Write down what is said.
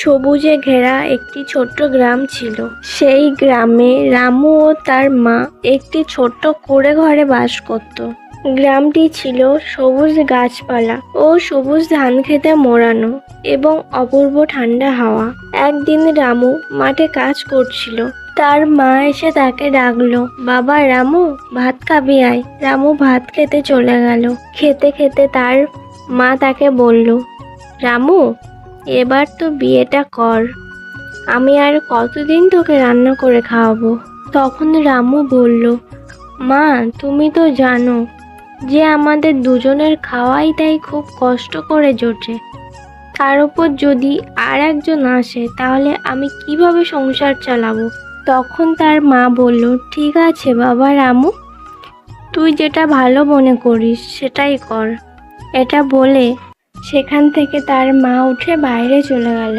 সবুজে ঘেরা একটি ছোট্ট গ্রাম ছিল। সেই গ্রামে রামু ও তার মা একটি ছোট্ট কুড়ে ঘরে বাস করত। গ্রামটি ছিল সবুজ গাছপালা ও সবুজ ধান খেতে মোড়ানো এবং অপূর্ব ঠান্ডা হাওয়া। একদিন রামু মাঠে কাজ করছিল। তার মা এসে তাকে ডাকলো, বাবা রামু, ভাত খাবি আয়। রামু ভাত খেতে চলে গেল। খেতে খেতে তার মা তাকে বলল, রামু এবার তো বিয়েটা কর। আমি আর কতদিন তোকে রান্না করে খাওয়াবো? তখন রামু বলল, মা, তুমি তো জানো যে আমাদের দুজনের খাওয়াই তাই খুব কষ্ট করে জোটে। তার উপর যদি আর একজন আসে, তাহলে আমি কীভাবে সংসার চালাবো? তখন তার মা বলল, ঠিক আছে বাবা রামু, তুই যেটা ভালো মনে করিস সেটাই কর। এটা বলে সেখান থেকে তার মা উঠে বাইরে চলে গেল।